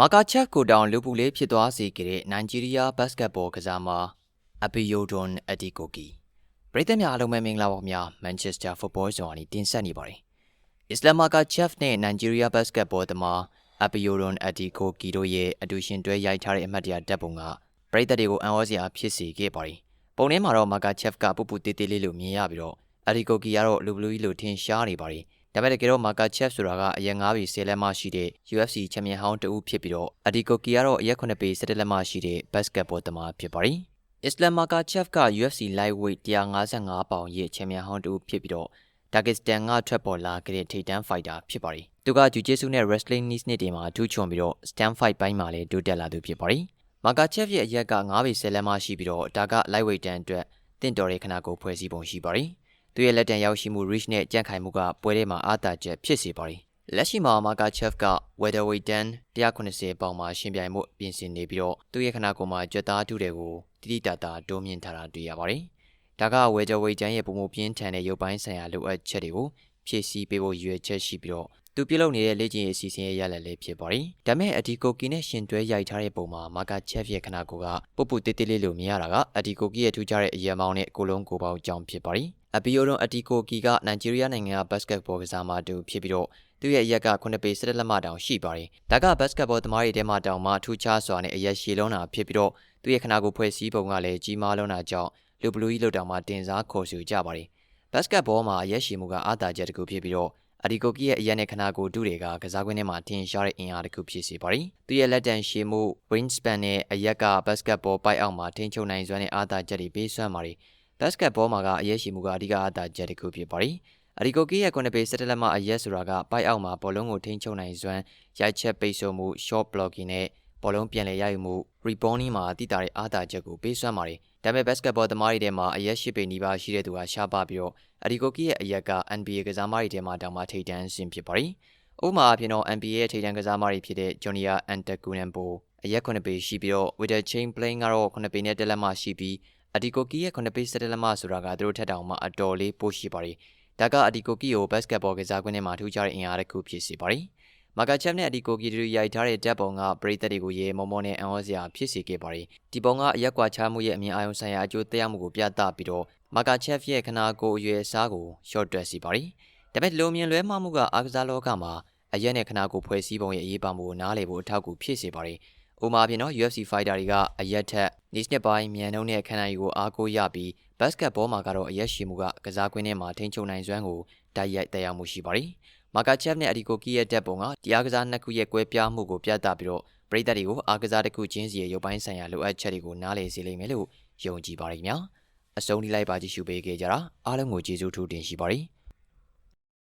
မာကာချက်ကိုတောင်လူပူလေးဖြစ်သွားစေခဲ့တဲ့နိုင်ဂျီးရီးယားဘတ်စကတ်ဘောကစားမအဘီယိုဒွန်အဒီကိုကီပရိသတ်များအားလုံးပဲမင်္ဂလာပါခင်ဗျာမန်ချက်စတာဖုတ်ဘောဇွန်ကနေတင်ဆက်နေပါတယ်အစ္စလာမာကာချက်နဲ့နိုင်ဂျီးရီးယားဘတ်စကတ်ဘောသမားအဘီယိုဒွန်အဒီကိုကီတို့ရဲ့အတူရှင်တွဲရိုက်ထားတဲ့အမှတ်တရဓာတ်ပုံကပရိသတ်တွေကိုအံ့ဩစရာဖြစ်စေခဲ့ပါတယ်ပုံထဲမှာတော့မာကာချက်ကပူပူတေးသေးလေးလိုမြင်ရပြီးတော့အဒီကိုကီကတော့လူဘလူးကြီးလိုထင်ရှားနေပါတယ် ဒါပေမဲ့တကယ်တော့မာကာချက်ဆိုတာကအရက်9ပေ10လက်မရှိတဲ့ UFC ချန်ပီယံဟောင်းတဦးဖြစ်ပြီးတော့အဒီကိုကီကတော့အရက်9ပေ17လက်မရှိတဲ့ဘတ်စကတ်ဘောသမားဖြစ်ပါတယ်။အစ္စလမ်မာကာချက်က UFC lightweight 155ပေါင်ရဲ့ချန်ပီယံဟောင်းတဦးဖြစ်ပြီးတော့ဒါဂစ္စတန်ကထွက်ပေါ်လာခဲ့တဲ့ထိပ်တန်းဖိုက်တာဖြစ်ပါတယ်။သူကဂျူဂျေဆူနဲ့ wrestling knees နှစ်တွေမှာထူးချွန်ပြီးတော့ stand fight ဘိုင်းမှာလည်းတိုးတက်လာသူဖြစ်ပါတယ်။မာကာချက်ရဲ့အရက်က9ပေ10လက်မရှိပြီးတော့ဒါက lightweight တန်းအတွက်တင့်တော်တဲ့ခနာကိုဖွဲ့စည်းပုံရှိပါတယ်။ သူရဲ့လက်တံရောက်ရှိမှု reach နဲ့ကြန့်ခိုင်မှုကပွဲထဲမှာအားသာချက်ဖြစ်စေပါတယ်။လက်ရှိမှာမာကာချက်ဖ်က welterweight တန်း190ပေါင်မှာရှင်ပြိုင်မှုပြင်ဆင်နေပြီးတော့သူရဲ့ခနာကိုယ်မှာကြွက်သားထုတွေကိုတိတိတတ်တာတိုးမြင့်ထားတာတွေ့ရပါတယ်။ဒါက welterweight တန်းရဲ့ပုံမှုပြင်းထန်တဲ့ရုပ်ပိုင်းဆိုင်ရာလိုအပ်ချက်တွေကိုဖြည့်ဆည်းပေးဖို့ရည်ရွယ်ချက်ရှိပြီးတော့သူပြုလုပ်နေတဲ့လေ့ကျင့်ရေးအစီအစဉ်ရဲ့ရလဒ်လေးဖြစ်ပါတယ်။ဒါမဲ့အဒီကိုကီနဲ့ရှင်တွဲရိုက်ထားတဲ့ပုံမှာမာကာချက်ရဲ့ခနာကိုကပုပ်ပုတေးသေးလေးလိုမြင်ရတာကအဒီကိုကီရဲ့ထူးခြားတဲ့အရမောင်းနဲ့ကိုလုံးကိုပေါင်းကြောင်းဖြစ်ပါတယ်။ အဘီယိုဒွန်အတီကိုကီကနိုင်ဂျီးရီးယားနိုင်ငံကဘတ်စကတ်ဘောကစားမတူဖြစ်ပြီးတော့သူ့ရဲ့အရက်က9ပေ17လက်မတောင်ရှိပါတယ်။ဒါကဘတ်စကတ်ဘောသမားတွေထဲမှာတောင်မှထူးခြားစွာနဲ့အရက်ရှည်လုံးတာဖြစ်ပြီးတော့သူ့ရဲ့ခနာကိုဖွဲ့စည်းပုံကလည်းကြီးမားလုံးတာကြောင့်လူဘလူးကြီးလောက်တောင်မှတင်စားခေါ်ဆိုကြပါတယ်။ဘတ်စကတ်ဘောမှာအရက်ရှည်မှုကအားသာချက်တစ်ခုဖြစ်ပြီးတော့အဒီကိုကီရဲ့အရက်နဲ့ခနာကိုတူတွေကကစားကွင်းထဲမှာထင်ရှားတဲ့အင်အားတစ်ခုဖြစ်စေပါတယ်။သူရဲ့လက်တန်ရှည်မှု wingspan နဲ့အရက်ကဘတ်စကတ်ဘောပိုက်အောက်မှာထိန်းချုပ်နိုင်စွမ်းတဲ့အားသာချက်တွေပေးစွမ်းပါတယ်။ ဘတ်စကတ်ဘောမှာကအရက်ရှိမှုကအဓိကအားသာချက်တစ်ခုဖြစ်ပါတယ်။အဒီကိုကီရဲ့9ပေ17လက်မအရက်ဆိုတာကပိုက်အောက်မှာဘောလုံးကိုထိန်းချုပ်နိုင်စွမ်းရိုက်ချက်ပိတ်ဆို့မှု short blocking နဲ့ဘောလုံးပြန်လည်ရယူမှု rebounding မှာတိတာတဲ့အားသာချက်ကိုပေးစွမ်းပါတယ်။ဒါပေမဲ့ဘတ်စကတ်ဘောသမားတွေထဲမှာအရက်ရှိပေနီးပါးရှိတဲ့သူကရှားပါပြီးတော့အဒီကိုကီရဲ့အရက်က NBA ကစားမတွေထဲမှာတောင်မှထိပ်တန်းဆင်ဖြစ်ပါတယ်။ဥပမာအဖြစ်တော့ NBA ရဲ့ထိပ်တန်းကစားမတွေဖြစ်တဲ့ Junior Antetokounmpo အရက်9ပေရှိပြီးတော့ with the chain playing ကတော့9ပေနဲ့တက်လက်မရှိပြီး အဒီကိုကီရဲ့9ပေ17လက်မဆိုတာကသူတို့ထက်တောင်မှအတော်လေးပိုရှိပါတယ်။ဒါကအဒီကိုကီကိုဘတ်စကတ်ဘောကစားကွင်းထဲမှာထူးခြားတဲ့အင်အားတစ်ခုဖြစ်စေပါတယ်။မာကာချက်နဲ့အဒီကိုကီတို့ရိုက်ထားတဲ့ဓာတ်ပုံကပရိသတ်တွေကိုရေမောမောနဲ့အံ့ဩစရာဖြစ်စေခဲ့ပါတယ်။ဒီပုံကအရက်ကွာချမှုရဲ့အမြင်အာရုံဆိုင်ရာအကျိုးသက်ရောက်မှုကိုပြသပြီးတော့မာကာချက်ရဲ့ခနာကိုအရွယ်အစားကိုရှော့တွက်စီပါတယ်။ဒါပေမဲ့လုံမြင်လွဲမှားမှုကအားကစားလောကမှာအရက်နဲ့ခနာကိုဖွဲ့စည်းပုံရဲ့အရေးပါမှုကိုနားလည်ဖို့အထောက်အကူဖြစ်စေပါတယ်။။ဥမာပြင်နော် UFC fighter တွေကအရက်ထက် နေစနစ်ပိုင်းမြန်နှုံးတဲ့ခန္ဓာရည်ကိုအားကိုးရပြီးဘတ်စကတ်ဘောမှာကတော့အရက်ရှည်မှုကကစားကွင်းထဲမှာထိန်းချုပ်နိုင်စွမ်းကိုတိုက်ရိုက်တက်ရောက်မှုရှိပါတယ်။မာကာချက်နဲ့အဒီကိုကီရဲ့တက်ပုံကတရားကစားနှစ်ခုရဲ့ကွဲပြားမှုကိုပြသပြီးတော့ပရိသတ်တွေကိုအားကစားတစ်ခုချင်းစီရဲ့ရုပ်ပိုင်းဆိုင်ရာလိုအပ်ချက်တွေကိုနားလည်စေလိမ့်မယ်လို့ယုံကြည်ပါတယ်ခင်ဗျာ။အဆုံးထိလိုက်ပါကြည့်ရှုပေးခဲ့ကြတာအားလုံးကိုကျေးဇူးထူးတင်ရှိပါတယ်။